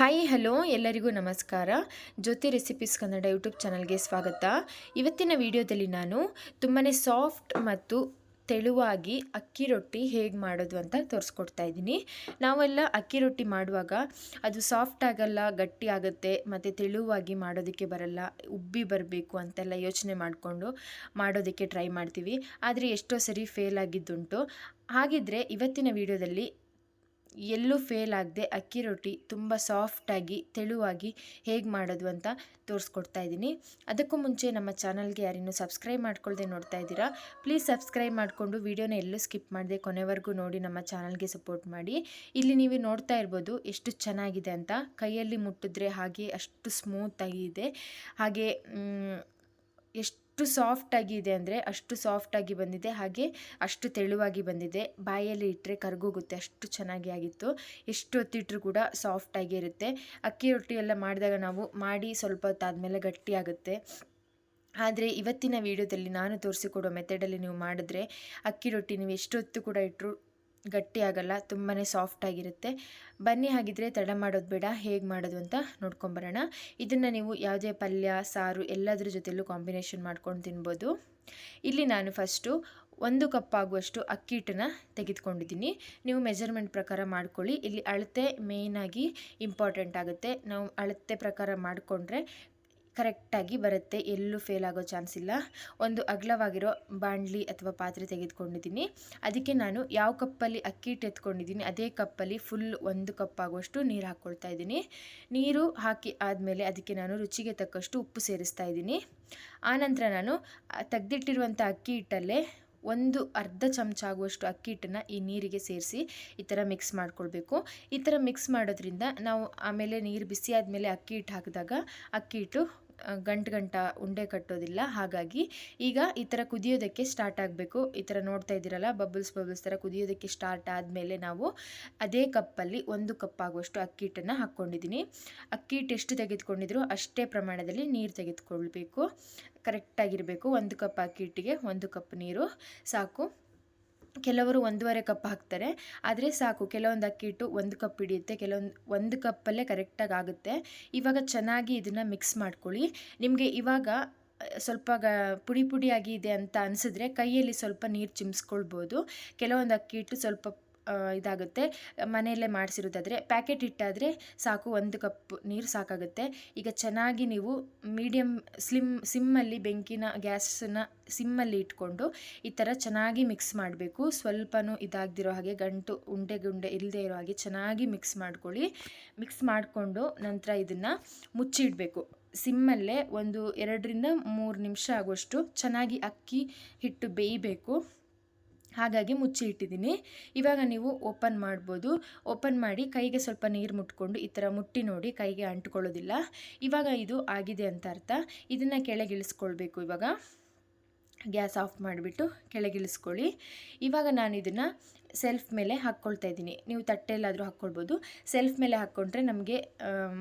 Hi, hello, ಎಲ್ಲರಿಗೂ ನಮಸ್ಕಾರ. ಜ್ಯೋತಿ recipes Kannada YouTube ಚಾನಲ್ಗೆ ಸ್ವಾಗತ. ಇವತ್ತಿನ ವಿಡಿಯೋದಲ್ಲಿ ನಾನು ತುಂಬಾ ಸಾಫ್ಟ್ ಮತ್ತು ತೆಳುವಾಗಿ ಅಕ್ಕಿ ರೊಟ್ಟಿ ಹೇಗೆ ಮಾಡೋದು ಅಂತ ತೋರಿಸ್ಕೊಡ್ತಾ ಇದ್ದೀನಿ. ನಾವೆಲ್ಲ ಅಕ್ಕಿ ರೊಟ್ಟಿ ಮಾಡುವಾಗ ಅದು ಸಾಫ್ಟ್ ಆಗಲ್ಲ, ಗಟ್ಟಿ ಆಗುತ್ತೆ, ಮತ್ತು ತೆಳುವಾಗಿ ಮಾಡೋದಕ್ಕೆ ಬರಲ್ಲ, ಉಬ್ಬಿ ಬರಬೇಕು ಅಂತೆಲ್ಲ ಯೋಚನೆ ಮಾಡಿಕೊಂಡು ಮಾಡೋದಕ್ಕೆ ಟ್ರೈ ಮಾಡ್ತೀವಿ. ಆದರೆ ಎಷ್ಟೋ ಸರಿ ಫೇಲ್ ಆಗಿದ್ದುಂಟು. ಹಾಗಿದ್ರೆ ಇವತ್ತಿನ ವಿಡಿಯೋದಲ್ಲಿ ಎಲ್ಲೂ ಫೇಲ್ ಆಗದೆ ಅಕ್ಕಿ ರೊಟ್ಟಿ ತುಂಬ ಸಾಫ್ಟಾಗಿ ತೆಳುವಾಗಿ ಹೇಗೆ ಮಾಡೋದು ಅಂತ ತೋರಿಸ್ಕೊಡ್ತಾ ಇದ್ದೀನಿ. ಅದಕ್ಕೂ ಮುಂಚೆ ನಮ್ಮ ಚಾನಲ್ಗೆ ಯಾರಿನ್ನೂ ಸಬ್ಸ್ಕ್ರೈಬ್ ಮಾಡ್ಕೊಳ್ದೆ ನೋಡ್ತಾ ಇದ್ದೀರಾ ಪ್ಲೀಸ್ ಸಬ್ಸ್ಕ್ರೈಬ್ ಮಾಡಿಕೊಂಡು ವೀಡಿಯೋನ ಎಲ್ಲೂ ಸ್ಕಿಪ್ ಮಾಡಿದೆ ಕೊನೆವರೆಗೂ ನೋಡಿ ನಮ್ಮ ಚಾನಲ್ಗೆ ಸಪೋರ್ಟ್ ಮಾಡಿ. ಇಲ್ಲಿ ನೀವು ನೋಡ್ತಾ ಇರ್ಬೋದು ಎಷ್ಟು ಚೆನ್ನಾಗಿದೆ ಅಂತ ಕೈಯಲ್ಲಿ ಮುಟ್ಟಿದ್ರೆ ಹಾಗೆ ಅಷ್ಟು ಸ್ಮೂತಾಗಿ ಇದೆ ಹಾಗೆ ಮ್, ಎಷ್ಟು ಸಾಫ್ಟ್ ಆಗಿದೆ ಅಂದರೆ ಅಷ್ಟು ಸಾಫ್ಟಾಗಿ ಬಂದಿದೆ, ಹಾಗೆ ಅಷ್ಟು ತೆಳುವಾಗಿ ಬಂದಿದೆ. ಬಾಯಲ್ಲಿ ಇಟ್ಟರೆ ಕರ್ಗೋಗುತ್ತೆ, ಅಷ್ಟು ಚೆನ್ನಾಗಿ ಆಗಿತ್ತು. ಎಷ್ಟು ಹೊತ್ತಿಟ್ಟರು ಕೂಡ ಸಾಫ್ಟಾಗಿ ಇರುತ್ತೆ. ಅಕ್ಕಿ ರೊಟ್ಟಿ ಎಲ್ಲ ಮಾಡಿದಾಗ ನಾವು ಮಾಡಿ ಸ್ವಲ್ಪ ಹೊತ್ತಾದಮೇಲೆ ಗಟ್ಟಿಯಾಗುತ್ತೆ ಆದರೆ ಇವತ್ತಿನ ವಿಡಿಯೋದಲ್ಲಿ ನಾನು ತೋರಿಸಿಕೊಡೋ ಮೆಥಡಲ್ಲಿ ನೀವು ಮಾಡಿದ್ರೆ ಅಕ್ಕಿ ರೊಟ್ಟಿ ನೀವು ಎಷ್ಟೊತ್ತು ಕೂಡ ಇಟ್ಟರು ಗಟ್ಟಿ ಆಗಲ್ಲ ತುಂಬಾ ಸಾಫ್ಟ್ ಆಗಿರುತ್ತೆ. ಬನ್ನಿ ಹಾಗಿದ್ರೆ ತಡ ಮಾಡೋದು ಬೇಡ, ಹೇಗೆ ಮಾಡೋದು ಅಂತ ನೋಡ್ಕೊಂಬರೋಣ. ಇದನ್ನು ನೀವು ಯಾವುದೇ ಪಲ್ಯ, ಸಾರು ಎಲ್ಲದರ ಜೊತೆಯಲ್ಲೂ ಕಾಂಬಿನೇಷನ್ ಮಾಡ್ಕೊಂಡು ತಿನ್ಬೋದು. ಇಲ್ಲಿ ನಾನು ಫಸ್ಟು ಒಂದು ಕಪ್ ಆಗುವಷ್ಟು ಅಕ್ಕಿ ಹಿಟ್ಟನ್ನು ತೆಗೆದುಕೊಂಡಿದ್ದೀನಿ. ನೀವು ಮೆಜರ್ಮೆಂಟ್ ಪ್ರಕಾರ ಮಾಡ್ಕೊಳ್ಳಿ. ಇಲ್ಲಿ ಅಳತೆ ಮೇಯ್ನಾಗಿ ಇಂಪಾರ್ಟೆಂಟ್ ಆಗುತ್ತೆ. ನಾವು ಅಳತೆ ಪ್ರಕಾರ ಮಾಡಿಕೊಂಡ್ರೆ ಕರೆಕ್ಟಾಗಿ ಬರುತ್ತೆ, ಎಲ್ಲೂ ಫೇಲ್ ಆಗೋ ಚಾನ್ಸ್ ಇಲ್ಲ. ಒಂದು ಅಗಲವಾಗಿರೋ ಬಾಣಲಿ ಅಥವಾ ಪಾತ್ರೆ ತೆಗೆದುಕೊಂಡಿದ್ದೀನಿ. ಅದಕ್ಕೆ ನಾನು ಯಾವ ಕಪ್ಪಲ್ಲಿ ಅಕ್ಕಿ ಹಿಟ್ಟು ಎತ್ಕೊಂಡಿದ್ದೀನಿ, ಅದೇ ಕಪ್ಪಲ್ಲಿ ಫುಲ್ ಒಂದು ಕಪ್ ಆಗುವಷ್ಟು ನೀರು ಹಾಕ್ಕೊಳ್ತಾ ಇದ್ದೀನಿ. ನೀರು ಹಾಕಿ ಆದಮೇಲೆ ಅದಕ್ಕೆ ನಾನು ರುಚಿಗೆ ತಕ್ಕಷ್ಟು ಉಪ್ಪು ಸೇರಿಸ್ತಾ ಇದ್ದೀನಿ. ಆನಂತರ ನಾನು ತೆಗೆದಿಟ್ಟಿರುವಂಥ ಅಕ್ಕಿ ಹಿಟ್ಟಲ್ಲೇ ಒಂದು ಅರ್ಧ ಚಮಚ ಆಗುವಷ್ಟು ಅಕ್ಕಿ ಹಿಟ್ಟನ್ನು ಈ ನೀರಿಗೆ ಸೇರಿಸಿ ಈ ಥರ ಮಿಕ್ಸ್ ಮಾಡ್ಕೊಳ್ಬೇಕು. ಈ ಥರ ಮಿಕ್ಸ್ ಮಾಡೋದ್ರಿಂದ ನಾವು ಆಮೇಲೆ ನೀರು ಬಿಸಿ ಆದಮೇಲೆ ಅಕ್ಕಿ ಹಿಟ್ಟು ಹಾಕಿದಾಗ, ಅಕ್ಕಿ ಹಿಟ್ಟು ಗಂಟು ಗಂಟ ಉಂಡೆ ಕಟ್ಟೋದಿಲ್ಲ. ಹಾಗಾಗಿ ಈಗ ಈ ಥರ ಕುದಿಯೋದಕ್ಕೆ ಸ್ಟಾರ್ಟ್ ಆಗಬೇಕು. ಈ ಥರ ನೋಡ್ತಾ ಇದ್ದೀರಲ್ಲ ಬಬಲ್ಸ್ ಬಬಲ್ಸ್ ಥರ ಕುದಿಯೋದಕ್ಕೆ ಸ್ಟಾರ್ಟ್ ಆದಮೇಲೆ ನಾವು ಅದೇ ಕಪ್ಪಲ್ಲಿ ಒಂದು ಕಪ್ ಆಗುವಷ್ಟು ಅಕ್ಕಿ ಹಿಟ್ಟನ್ನು ಹಾಕ್ಕೊಂಡಿದ್ದೀನಿ. ಅಕ್ಕಿ ಹಿಟ್ಟು ಎಷ್ಟು ತೆಗೆದುಕೊಂಡಿದ್ರು ಅಷ್ಟೇ ಪ್ರಮಾಣದಲ್ಲಿ ನೀರು ತೆಗೆದುಕೊಳ್ಬೇಕು. ಕರೆಕ್ಟಾಗಿರಬೇಕು ಒಂದು ಕಪ್ ಅಕ್ಕಿ ಹಿಟ್ಟಿಗೆ ಒಂದು ಕಪ್ ನೀರು. ಸಾಕು. ಕೆಲವರು ಒಂದೂವರೆ ಕಪ್ ಹಾಕ್ತಾರೆ. ಆದರೆ ಸಾಕು, ಕೆಲವೊಂದು ಅಕ್ಕಿ ಹಿಟ್ಟು ಒಂದು ಕಪ್ ಹಿಡಿಯುತ್ತೆ, ಕೆಲವೊಂದು, ಒಂದು ಕಪ್ಪಲ್ಲೇ ಕರೆಕ್ಟಾಗಿ ಆಗುತ್ತೆ ಇವಾಗ ಚೆನ್ನಾಗಿ ಇದನ್ನು ಮಿಕ್ಸ್ ಮಾಡ್ಕೊಳ್ಳಿ. ನಿಮಗೆ ಇವಾಗ ಸ್ವಲ್ಪ ಗ ಪುಡಿ ಪುಡಿಯಾಗಿ ಇದೆ ಅಂತ ಅನಿಸಿದ್ರೆ ಕೈಯಲ್ಲಿ ಸ್ವಲ್ಪ ನೀರು ಚಿಮ್ಸ್ಕೊಳ್ಬೋದು. ಕೆಲವೊಂದು ಅಕ್ಕಿ ಹಿಟ್ಟು ಸ್ವಲ್ಪ ಇದಾಗುತ್ತೆ. ಮನೆಯಲ್ಲೇ ಮಾಡಿಸಿರೋದಾದರೆ ಪ್ಯಾಕೆಟ್ ಹಿಟ್ಟಾದರೆ ಸಾಕು, ಒಂದು ಕಪ್ ನೀರು ಸಾಕಾಗುತ್ತೆ. ಈಗ ಚೆನ್ನಾಗಿ ನೀವು ಮೀಡಿಯಮ್ ಸ್ಲಿಮ್, ಸಿಮ್ಮಲ್ಲಿ ಬೆಂಕಿನ ಗ್ಯಾಸನ್ನ ಸಿಮ್ಮಲ್ಲಿ ಇಟ್ಕೊಂಡು ಈ ಥರ ಚೆನ್ನಾಗಿ ಮಿಕ್ಸ್ ಮಾಡಬೇಕು. ಸ್ವಲ್ಪನೂ ಇದಾಗದಿರೋ ಹಾಗೆ ಗಂಟು, ಉಂಡೆ ಗುಂಡೆ ಇಲ್ಲದೆ ಇರೋ ಹಾಗೆ ಚೆನ್ನಾಗಿ ಮಿಕ್ಸ್ ಮಾಡ್ಕೊಳ್ಳಿ. ಮಿಕ್ಸ್ ಮಾಡಿಕೊಂಡು ನಂತರ ಇದನ್ನು ಮುಚ್ಚಿಡಬೇಕು. ಸಿಮ್ಮಲ್ಲೇ ಒಂದು ಎರಡರಿಂದ ಮೂರು ನಿಮಿಷ ಆಗುವಷ್ಟು ಚೆನ್ನಾಗಿ ಅಕ್ಕಿ ಹಿಟ್ಟು ಬೇಯಬೇಕು. ಹಾಗಾಗಿ ಮುಚ್ಚಿ ಇಟ್ಟಿದ್ದೀನಿ ಇವಾಗ ನೀವು ಓಪನ್ ಮಾಡ್ಬೋದು. ಓಪನ್ ಮಾಡಿ ಕೈಗೆ ಸ್ವಲ್ಪ ನೀರು ಮುಟ್ಕೊಂಡು ಈ ಥರ ಮುಟ್ಟಿ ನೋಡಿ ಕೈಗೆ ಅಂಟ್ಕೊಳ್ಳೋದಿಲ್ಲ. ಇವಾಗ ಇದು ಆಗಿದೆ ಅಂತ ಅರ್ಥ. ಇದನ್ನು ಕೆಳಗಿಳಿಸ್ಕೊಳ್ಬೇಕು ಇವಾಗ. ಗ್ಯಾಸ್ ಆಫ್ ಮಾಡಿಬಿಟ್ಟು ಕೆಳಗಿಳಿಸ್ಕೊಳ್ಳಿ. ಇವಾಗ ನಾನು ಇದನ್ನು ಸೆಲ್ಫ್ ಮೇಲೆ ಹಾಕ್ಕೊಳ್ತಾ ಇದ್ದೀನಿ. ನೀವು ತಟ್ಟೆಯಲ್ಲಾದರೂ ಹಾಕ್ಕೊಳ್ಬೋದು. ಸೆಲ್ಫ್ ಮೇಲೆ ಹಾಕ್ಕೊಂಡ್ರೆ ನಮಗೆ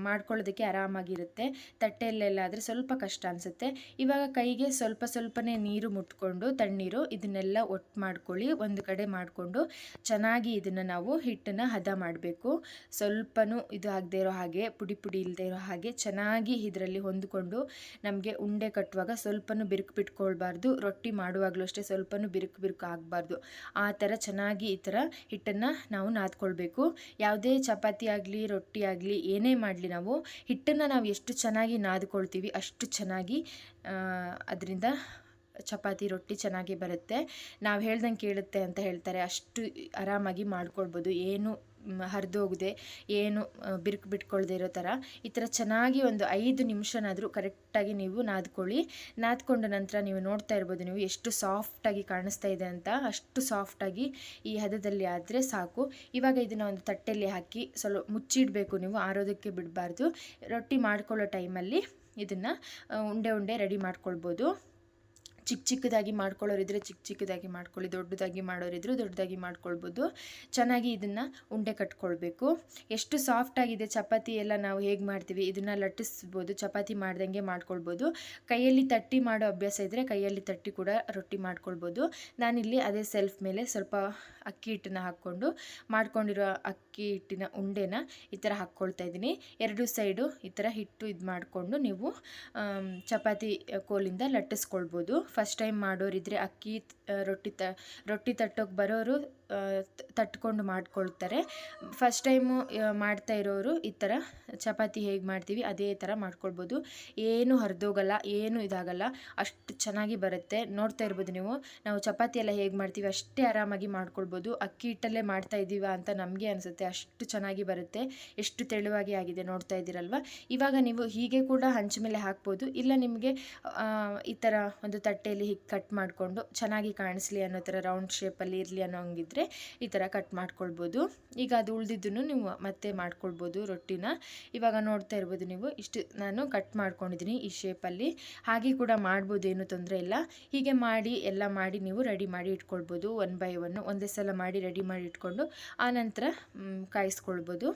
ಮಾಡ್ಕೊಳ್ಳೋದಕ್ಕೆ ಆರಾಮಾಗಿರುತ್ತೆ. ತಟ್ಟೆಯಲ್ಲೆಲ್ಲಾದರೆ ಸ್ವಲ್ಪ ಕಷ್ಟ ಅನಿಸುತ್ತೆ. ಇವಾಗ ಕೈಗೆ ಸ್ವಲ್ಪ ಸ್ವಲ್ಪನೇ ನೀರು ಮುಟ್ಕೊಂಡು, ತಣ್ಣೀರು ಇದನ್ನೆಲ್ಲ ಒಟ್ಟು ಮಾಡ್ಕೊಳ್ಳಿ. ಒಂದು ಕಡೆ ಮಾಡಿಕೊಂಡು ಚೆನ್ನಾಗಿ ಇದನ್ನು ನಾವು ಹಿಟ್ಟನ್ನು ಹದ ಮಾಡಬೇಕು. ಸ್ವಲ್ಪನೂ ಇದು ಆಗದೆ ಇರೋ ಹಾಗೆ, ಪುಡಿ ಪುಡಿ ಇಲ್ಲದೆ ಇರೋ ಹಾಗೆ ಚೆನ್ನಾಗಿ ಇದರಲ್ಲಿ ಹೊಂದಿಕೊಂಡು ನಮಗೆ ಉಂಡೆ ಕಟ್ಟುವಾಗ ಸ್ವಲ್ಪನೂ ಬಿರುಕು ಬಿಟ್ಕೊಳ್ಬಾರ್ದು. ರೊಟ್ಟಿ ಮಾಡುವಾಗಲೂ ಅಷ್ಟೇ ಸ್ವಲ್ಪನೂ ಬಿರುಕು ಬಿರುಕು ಆಗಬಾರ್ದು. ಆ ಥರ ಚೆನ್ನಾಗಿ ಥರ ಹಿಟ್ಟನ್ನು ನಾವು ನಾದ್ಕೊಳ್ಬೇಕು. ಯಾವುದೇ ಚಪಾತಿ ಆಗಲಿ, ರೊಟ್ಟಿ ಆಗಲಿ, ಏನೇ ಮಾಡಲಿ ನಾವು ಹಿಟ್ಟನ್ನು ನಾವು ಎಷ್ಟು ಚೆನ್ನಾಗಿ ನಾದ್ಕೊಳ್ತೀವಿ ಅಷ್ಟು ಚೆನ್ನಾಗಿ ಅದರಿಂದ ಚಪಾತಿ ರೊಟ್ಟಿ ಚೆನ್ನಾಗಿ ಬರುತ್ತೆ. ನಾವು ಹೇಳ್ದಂಗೆ ಕೇಳುತ್ತೆ ಅಂತ ಹೇಳ್ತಾರೆ. ಅಷ್ಟು ಆರಾಮಾಗಿ ಮಾಡ್ಕೊಳ್ಬೋದು. ಏನು ಹರಿದೋಗದೆ, ಏನು ಬಿರುಕು ಬಿಟ್ಕೊಳ್ದೆ ಇರೋ ಥರ ಈ ಥರ ಚೆನ್ನಾಗಿ ಒಂದು ಐದು ನಿಮಿಷನಾದರೂ ಕರೆಕ್ಟಾಗಿ ನೀವು ನಾದ್ಕೊಳ್ಳಿ. ನಾದ್ಕೊಂಡ ನಂತರ ನೀವು ನೋಡ್ತಾ ಇರ್ಬೋದು ನೀವು ಎಷ್ಟು ಸಾಫ್ಟಾಗಿ ಕಾಣಿಸ್ತಾ ಇದೆ ಅಂತ. ಅಷ್ಟು ಸಾಫ್ಟಾಗಿ ಈ ಹದದಲ್ಲಿ ಆದರೆ ಸಾಕು. ಇವಾಗ ಇದನ್ನು ಒಂದು ತಟ್ಟೆಯಲ್ಲಿ ಹಾಕಿ ಸ್ವಲ್ಪ ಮುಚ್ಚಿಡಬೇಕು ನೀವು. ಆರೋದಕ್ಕೆ ಬಿಡಬಾರ್ದು. ರೊಟ್ಟಿ ಮಾಡ್ಕೊಳ್ಳೋ ಟೈಮಲ್ಲಿ ಇದನ್ನು ಉಂಡೆ ಉಂಡೆ ರೆಡಿ ಮಾಡ್ಕೊಳ್ಬೋದು. ಚಿಕ್ಕ ಚಿಕ್ಕದಾಗಿ ಮಾಡ್ಕೊಳ್ಳೋರಿದ್ರೆ ಚಿಕ್ಕ ಚಿಕ್ಕದಾಗಿ ಮಾಡ್ಕೊಳ್ಳಿ, ದೊಡ್ಡದಾಗಿ ಮಾಡೋರಿದ್ರು ದೊಡ್ಡದಾಗಿ ಮಾಡ್ಕೊಳ್ಬೋದು. ಚೆನ್ನಾಗಿ ಇದನ್ನು ಉಂಡೆ ಕಟ್ಕೊಳ್ಬೇಕು. ಎಷ್ಟು ಸಾಫ್ಟಾಗಿದೆ ಚಪಾತಿ ಎಲ್ಲ ನಾವು ಹೇಗೆ ಮಾಡ್ತೀವಿ? ಇದನ್ನು ಲಟ್ಟಿಸ್ಬೋದು, ಚಪಾತಿ ಮಾಡ್ದಂಗೆ ಮಾಡ್ಕೊಳ್ಬೋದು. ಕೈಯಲ್ಲಿ ತಟ್ಟಿ ಮಾಡೋ ಅಭ್ಯಾಸ ಇದ್ದರೆ ಕೈಯಲ್ಲಿ ತಟ್ಟಿ ಕೂಡ ರೊಟ್ಟಿ ಮಾಡ್ಕೊಳ್ಬೋದು. ನಾನಿಲ್ಲಿ ಅದೇ ಸೆಲ್ಫ್ ಮೇಲೆ ಸ್ವಲ್ಪ ಅಕ್ಕಿ ಹಿಟ್ಟನ್ನ ಹಾಕ್ಕೊಂಡು ಮಾಡ್ಕೊಂಡಿರೋ ಅಕ್ಕಿ ಹಿಟ್ಟಿನ ಉಂಡೆನ ಈ ಥರ ಹಾಕ್ಕೊಳ್ತಾ ಇದ್ದೀನಿ. ಎರಡು ಸೈಡು ಈ ಥರ ಹಿಟ್ಟು ಇದು ಮಾಡಿಕೊಂಡು ನೀವು ಚಪಾತಿ ಕೋಲಿಂದ ಲಟ್ಟಿಸ್ಕೊಳ್ಬೋದು. ಫಸ್ಟ್ ಟೈಮ್ ಮಾಡೋರಿದ್ರೆ ಅಕ್ಕಿ ರೊಟ್ಟಿ ತ ರೊಟ್ಟಿ ತಟ್ಟೋಕೆ ಬರೋರು ತಟ್ಕೊಂಡು ಮಾಡ್ಕೊಳ್ತಾರೆ. ಫಸ್ಟ್ ಟೈಮು ಮಾಡ್ತಾ ಇರೋರು ಈ ಥರ ಚಪಾತಿ ಹೇಗೆ ಮಾಡ್ತೀವಿ ಅದೇ ಥರ ಮಾಡ್ಕೊಳ್ಬೋದು. ಏನು ಹರಿದೋಗಲ್ಲ, ಏನು ಇದಾಗಲ್ಲ, ಅಷ್ಟು ಚೆನ್ನಾಗಿ ಬರುತ್ತೆ. ನೋಡ್ತಾ ಇರ್ಬೋದು ನೀವು, ನಾವು ಚಪಾತಿ ಎಲ್ಲ ಹೇಗೆ ಮಾಡ್ತೀವಿ ಅಷ್ಟೇ ಆರಾಮಾಗಿ ಮಾಡ್ಕೊಳ್ಬೋದು. ಅಕ್ಕಿ ಹಿಟ್ಟಲ್ಲೇ ಮಾಡ್ತಾ ಇದ್ದೀವ ಅಂತ ನಮಗೆ ಅನಿಸುತ್ತೆ, ಅಷ್ಟು ಚೆನ್ನಾಗಿ ಬರುತ್ತೆ. ಎಷ್ಟು ತೆಳುವಾಗಿ ಆಗಿದೆ ನೋಡ್ತಾ ಇದ್ದೀರಲ್ವ? ಇವಾಗ ನೀವು ಹೀಗೆ ಕೂಡ ಹಂಚ ಮೇಲೆ ಹಾಕ್ಬೋದು. ಇಲ್ಲ ನಿಮಗೆ ಈ ಥರ ಒಂದು ತಟ್ಟೆಯಲ್ಲಿ ಹೀಗೆ ಕಟ್ ಮಾಡಿಕೊಂಡು ಚೆನ್ನಾಗಿ ಕಾಣಿಸ್ಲಿ ಅನ್ನೋ ಥರ ರೌಂಡ್ ಶೇಪಲ್ಲಿ ಇರಲಿ ಅನ್ನೋ ಹಂಗಿದ್ರೆ ಈ ಥರ ಕಟ್ ಮಾಡ್ಕೊಳ್ಬೋದು. ಈಗ ಅದು ಉಳಿದಿದ್ದನ್ನು ನೀವು ಮತ್ತೆ ಮಾಡ್ಕೊಳ್ಬೋದು ರೊಟ್ಟಿನ. ಇವಾಗ ನೋಡ್ತಾ ಇರ್ಬೋದು ನೀವು, ಇಷ್ಟು ನಾನು ಕಟ್ ಮಾಡ್ಕೊಂಡಿದ್ದೀನಿ ಈ ಶೇಪಲ್ಲಿ. ಹಾಗೆ ಕೂಡ ಮಾಡ್ಬೋದು, ಏನು ತೊಂದರೆ ಇಲ್ಲ. ಹೀಗೆ ಮಾಡಿ, ಎಲ್ಲ ಮಾಡಿ ನೀವು ರೆಡಿ ಮಾಡಿ ಇಟ್ಕೊಳ್ಬೋದು. ಒನ್ ಬೈ ಒನ್, ಒಂದೇ ಸಲ ಮಾಡಿ ರೆಡಿ ಮಾಡಿ ಇಟ್ಕೊಂಡು ಆನಂತರ ನಂತರ ಕಾಯಿಸ್ಕೊಳ್ಬೋದು.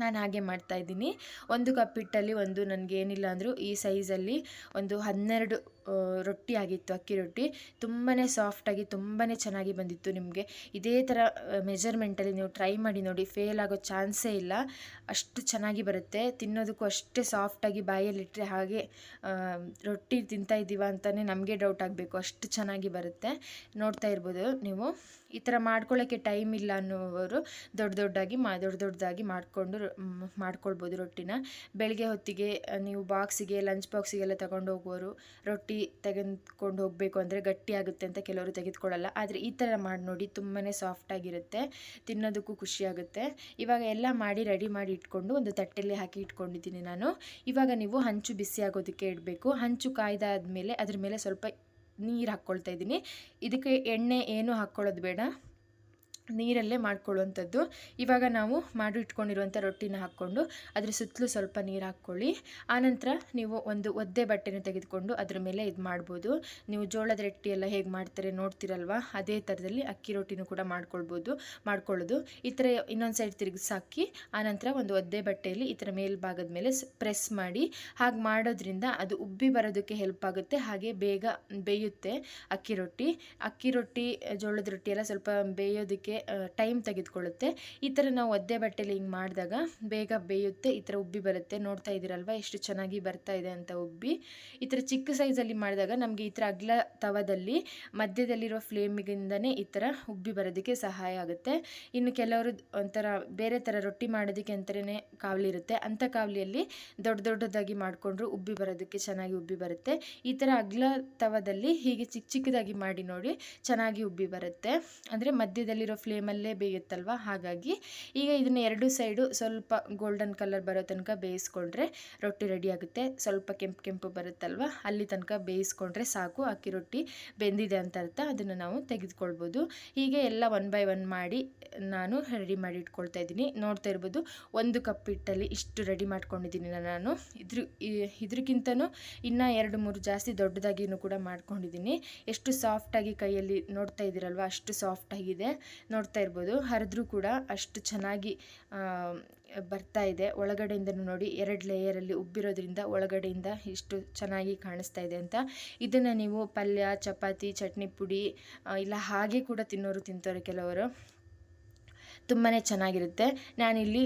ನಾನು ಹಾಗೆ ಮಾಡ್ತಾ ಇದ್ದೀನಿ. ಒಂದು ಕಪ್ ಹಿಟ್ಟಲ್ಲಿ ಒಂದು, ನನಗೆ ಏನಿಲ್ಲ ಅಂದರೂ ಈ ಸೈಜಲ್ಲಿ ಒಂದು ಹನ್ನೆರಡು ರೊಟ್ಟಿ ಆಗಿತ್ತು, ಅಕ್ಕಿ ರೊಟ್ಟಿ. ತುಂಬಾ ಸಾಫ್ಟಾಗಿ ತುಂಬಾ ಚೆನ್ನಾಗಿ ಬಂದಿತ್ತು ನಿಮಗೆ. ಇದೇ ಥರ ಮೆಜರ್ಮೆಂಟಲ್ಲಿ ನೀವು ಟ್ರೈ ಮಾಡಿ ನೋಡಿ ಫೇಲ್ ಆಗೋ ಚಾನ್ಸೇ ಇಲ್ಲ. ಅಷ್ಟು ಚೆನ್ನಾಗಿ ಬರುತ್ತೆ. ತಿನ್ನೋದಕ್ಕೂ ಅಷ್ಟೇ ಸಾಫ್ಟಾಗಿ ಬಾಯಲ್ಲಿಟ್ಟರೆ ಹಾಗೆ ರೊಟ್ಟಿ ತಿಂತಾ ಇದ್ದೀವ ಅಂತಲೇ ನಮಗೆ ಡೌಟ್ ಆಗಬೇಕು. ಅಷ್ಟು ಚೆನ್ನಾಗಿ ಬರುತ್ತೆ. ನೋಡ್ತಾ ಇರ್ಬೋದು ನೀವು. ಈ ಥರ ಮಾಡ್ಕೊಳ್ಳೋಕ್ಕೆ ಟೈಮ್ ಇಲ್ಲ ಅನ್ನೋವರು ದೊಡ್ಡ ದೊಡ್ಡದಾಗಿ ಮಾ, ದೊಡ್ಡ ದೊಡ್ಡದಾಗಿ ಮಾಡಿಕೊಂಡು ಮಾಡ್ಕೊಳ್ಬೋದು ರೊಟ್ಟಿನ. ಬೆಳಗ್ಗೆ ಹೊತ್ತಿಗೆ ನೀವು ಬಾಕ್ಸಿಗೆ ಲಂಚ್ ಬಾಕ್ಸಿಗೆಲ್ಲ ತಗೊಂಡು ಹೋಗೋರು ರೊಟ್ಟಿ ತೆಗೆದುಕೊಂಡು ಹೋಗಬೇಕು ಅಂದರೆ ಗಟ್ಟಿ ಆಗುತ್ತೆ ಅಂತ ಕೆಲವರು ತೆಗೆದುಕೊಳ್ಳಲ್ಲ. ಆದರೆ ಈ ಥರ ಮಾಡಿ ನೋಡಿ ತುಂಬಾ ಸಾಫ್ಟಾಗಿರುತ್ತೆ ತಿನ್ನೋದಕ್ಕೂ ಖುಷಿಯಾಗುತ್ತೆ ಇವಾಗ ಎಲ್ಲ ಮಾಡಿ ರೆಡಿ ಮಾಡಿ ಇಟ್ಕೊಂಡು ಒಂದು ತಟ್ಟೆಯಲ್ಲಿ ಹಾಕಿ ಇಟ್ಕೊಂಡಿದ್ದೀನಿ ನಾನು. ಇವಾಗ ನೀವು ಹಂಚು ಬಿಸಿ ಆಗೋದಕ್ಕೆ ಇಡಬೇಕು. ಹಂಚು ಕಾಯ್ದಾದ್ಮೇಲೆ ಅದ್ರ ಮೇಲೆ ಸ್ವಲ್ಪ ನೀರು ಹಾಕ್ಕೊಳ್ತಾ ಇದ್ದೀನಿ. ಇದಕ್ಕೆ ಎಣ್ಣೆ ಏನು ಹಾಕ್ಕೊಳ್ಳೋದು ಬೇಡ. ನೀರಲ್ಲೇ ಮಾಡ್ಕೊಳ್ಳುವಂಥದ್ದು. ಇವಾಗ ನಾವು ಮಾಡಿ ಇಟ್ಕೊಂಡಿರುವಂಥ ರೊಟ್ಟಿನ ಹಾಕ್ಕೊಂಡು ಅದ್ರ ಸುತ್ತಲೂ ಸ್ವಲ್ಪ ನೀರು ಹಾಕ್ಕೊಳ್ಳಿ. ಆನಂತರ ನೀವು ಒಂದು ಒದ್ದೆ ಬಟ್ಟೆನ ತೆಗೆದುಕೊಂಡು ಅದ್ರ ಮೇಲೆ ಇದು ಮಾಡ್ಬೋದು. ನೀವು ಜೋಳದ ರೊಟ್ಟಿ ಎಲ್ಲ ಹೇಗೆ ಮಾಡ್ತಾರೆ ನೋಡ್ತಿರಲ್ವ? ಅದೇ ಥರದಲ್ಲಿ ಅಕ್ಕಿ ರೊಟ್ಟಿನೂ ಕೂಡ ಮಾಡ್ಕೊಳ್ಬೋದು, ಮಾಡ್ಕೊಳ್ಳೋದು. ಈ ಥರ ಇನ್ನೊಂದು ಸೈಡ್ ತಿರುಗಿಸಾಕಿ ಆನಂತರ ಒಂದು ಒದ್ದೆ ಬಟ್ಟೆಯಲ್ಲಿ ಈ ಥರ ಮೇಲ್ಭಾಗದ ಮೇಲೆ ಪ್ರೆಸ್ ಮಾಡಿ ಹಾಗೆ ಮಾಡೋದ್ರಿಂದ ಅದು ಉಬ್ಬಿ ಬರೋದಕ್ಕೆ ಹೆಲ್ಪ್ ಆಗುತ್ತೆ. ಹಾಗೆ ಬೇಗ ಬೇಯುತ್ತೆ ಅಕ್ಕಿ ರೊಟ್ಟಿ. ಅಕ್ಕಿ ರೊಟ್ಟಿ, ಜೋಳದ ರೊಟ್ಟಿ ಎಲ್ಲ ಸ್ವಲ್ಪ ಬೇಯೋದಕ್ಕೆ ಟೈಮ್ ತೆಗೆದುಕೊಳ್ಳುತ್ತೆ. ಈ ಥರ ನಾವು ಒದ್ದೆ ಬಟ್ಟೆಲಿ ಹಿಂಗೆ ಮಾಡಿದಾಗ ಬೇಗ ಬೇಯುತ್ತೆ, ಈ ಥರ ಉಬ್ಬಿ ಬರುತ್ತೆ. ನೋಡ್ತಾ ಇದ್ದೀರಲ್ವ, ಎಷ್ಟು ಚೆನ್ನಾಗಿ ಬರ್ತಾ ಇದೆ ಅಂತ ಉಬ್ಬಿ. ಈ ಥರ ಚಿಕ್ಕ ಸೈಜಲ್ಲಿ ಮಾಡಿದಾಗ ನಮಗೆ ಈ ಥರ ಅಗ್ಲ ತವದಲ್ಲಿ ಮಧ್ಯದಲ್ಲಿರೋ ಫ್ಲೇಮಿಗಿಂದನೇ ಈ ಥರ ಉಬ್ಬಿ ಬರೋದಕ್ಕೆ ಸಹಾಯ ಆಗುತ್ತೆ. ಇನ್ನು ಕೆಲವರು ಒಂಥರ ಬೇರೆ ಥರ ರೊಟ್ಟಿ ಮಾಡೋದಕ್ಕೆ ಅಂತಲೇ ಕಾವಲಿ ಇರುತ್ತೆ. ಅಂಥ ಕಾವಲಿಯಲ್ಲಿ ದೊಡ್ಡ ದೊಡ್ಡದಾಗಿ ಮಾಡಿಕೊಂಡ್ರು ಉಬ್ಬಿ ಬರೋದಕ್ಕೆ ಚೆನ್ನಾಗಿ ಉಬ್ಬಿ ಬರುತ್ತೆ. ಈ ಥರ ಅಗ್ಲ ತವದಲ್ಲಿ ಹೀಗೆ ಚಿಕ್ಕ ಚಿಕ್ಕದಾಗಿ ಮಾಡಿ ನೋಡಿ ಚೆನ್ನಾಗಿ ಉಬ್ಬಿ ಬರುತ್ತೆ. ಅಂದರೆ ಮಧ್ಯದಲ್ಲಿರೋ ಫ್ಲೇಮಲ್ಲೇ ಬೇಯುತ್ತಲ್ವ? ಹಾಗಾಗಿ ಈಗ ಇದನ್ನು ಎರಡು ಸೈಡು ಸ್ವಲ್ಪ ಗೋಲ್ಡನ್ ಕಲರ್ ಬರೋ ತನಕ ಬೇಯಿಸ್ಕೊಂಡ್ರೆ ರೊಟ್ಟಿ ರೆಡಿ ಆಗುತ್ತೆ. ಸ್ವಲ್ಪ ಕೆಂಪು ಕೆಂಪು ಬರುತ್ತಲ್ವ? ಅಲ್ಲಿ ತನಕ ಬೇಯಿಸ್ಕೊಂಡ್ರೆ ಸಾಕು. ಅಕ್ಕಿ ರೊಟ್ಟಿ ಬೆಂದಿದೆ ಅಂತ ಅರ್ಥ. ಅದನ್ನು ನಾವು ತೆಗೆದುಕೊಳ್ಬೋದು. ಹೀಗೆ ಎಲ್ಲ ಒನ್ ಬೈ ಒನ್ ಮಾಡಿ ನಾನು ರೆಡಿ ಮಾಡಿ ಇಟ್ಕೊಳ್ತಾ ಇದ್ದೀನಿ. ನೋಡ್ತಾ ಇರ್ಬೋದು, ಒಂದು ಕಪ್ ಹಿಟ್ಟಲ್ಲಿ ಇಷ್ಟು ರೆಡಿ ಮಾಡ್ಕೊಂಡಿದ್ದೀನಿ ನಾನು. ಇದ್ರ ಇದಕ್ಕಿಂತನೂ ಇನ್ನೂ ಎರಡು, ಮೂರು ಜಾಸ್ತಿ ದೊಡ್ಡದಾಗಿನೂ ಕೂಡ ಮಾಡ್ಕೊಂಡಿದ್ದೀನಿ. ಎಷ್ಟು ಸಾಫ್ಟಾಗಿ ಕೈಯಲ್ಲಿ ನೋಡ್ತಾ ಇದ್ದೀರಲ್ವ? ಅಷ್ಟು ಸಾಫ್ಟಾಗಿದೆ ನೋಡ್ತಾ ಇರ್ಬೋದು. ಹರಿದ್ರೂ ಕೂಡ ಅಷ್ಟು ಚೆನ್ನಾಗಿ ಬರ್ತಾ ಇದೆ. ಒಳಗಡೆಯಿಂದನೂ ನೋಡಿ, ಎರಡು ಲೇಯರಲ್ಲಿ ಉಬ್ಬಿರೋದ್ರಿಂದ ಒಳಗಡೆಯಿಂದ ಇಷ್ಟು ಚೆನ್ನಾಗಿ ಕಾಣಿಸ್ತಾ ಇದೆ ಅಂತ. ಇದನ್ನು ನೀವು ಪಲ್ಯ, ಚಪಾತಿ, ಚಟ್ನಿ ಪುಡಿ ಇಲ್ಲ ಹಾಗೆ ಕೂಡ ತಿನ್ನೋರು ತಿಂತಾರೆ ಕೆಲವರು. ತುಂಬಾ ಚೆನ್ನಾಗಿರುತ್ತೆ. ನಾನಿಲ್ಲಿ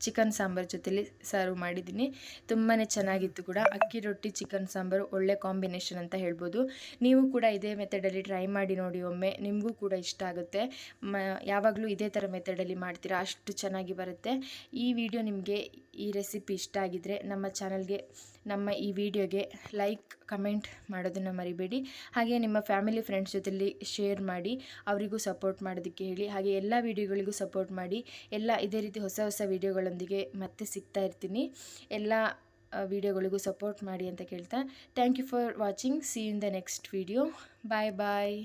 ಚಿಕನ್ ಸಾಂಬಾರು ಜೊತೆಲಿ ಸರ್ವ್ ಮಾಡಿದ್ದೀನಿ. ತುಂಬಾ ಚೆನ್ನಾಗಿತ್ತು ಕೂಡ. ಅಕ್ಕಿ ರೊಟ್ಟಿ, ಚಿಕನ್ ಸಾಂಬಾರು ಒಳ್ಳೆ ಕಾಂಬಿನೇಷನ್ ಅಂತ ಹೇಳ್ಬೋದು. ನೀವು ಕೂಡ ಇದೇ ಮೆಥಡಲ್ಲಿ ಟ್ರೈ ಮಾಡಿ ನೋಡಿ ಒಮ್ಮೆ. ನಿಮಗೂ ಕೂಡ ಇಷ್ಟ ಆಗುತ್ತೆ. ಮ, ಯಾವಾಗಲೂ ಇದೇ ಥರ ಮೆಥಡಲ್ಲಿ ಮಾಡ್ತೀರಾ, ಅಷ್ಟು ಚೆನ್ನಾಗಿ ಬರುತ್ತೆ. ಈ ವಿಡಿಯೋ ನಿಮಗೆ ಈ ರೆಸಿಪಿ ಇಷ್ಟ ಆಗಿದ್ದರೆ ನಮ್ಮ ಚಾನಲ್ಗೆ ನಮ್ಮ ಈ ವಿಡಿಯೋಗೆ ಲೈಕ್ ಕಮೆಂಟ್ ಮಾಡೋದನ್ನು ಮರಿಬೇಡಿ. ಹಾಗೆ ನಿಮ್ಮ ಫ್ಯಾಮಿಲಿ ಫ್ರೆಂಡ್ಸ್ ಜೊತೆಲಿ ಶೇರ್ ಮಾಡಿ, ಅವರಿಗೂ ಸಪೋರ್ಟ್ ಮಾಡೋದಕ್ಕೆ ಹೇಳಿ. ಹಾಗೆ ಎಲ್ಲ ವಿಡಿಯೋಗಳಿಗೂ ಸಪೋರ್ಟ್ ಮಾಡಿ. ಎಲ್ಲ ಇದೇ ರೀತಿ ಹೊಸ ಹೊಸ ವಿಡಿಯೋಗಳೊಂದಿಗೆ ಮತ್ತೆ ಸಿಗ್ತಾ ಇರ್ತೀನಿ. ಎಲ್ಲ ವಿಡಿಯೋಗಳಿಗೂ ಸಪೋರ್ಟ್ ಮಾಡಿ ಅಂತ ಕೇಳ್ತಾ. Thank you for watching see in the next video bye bye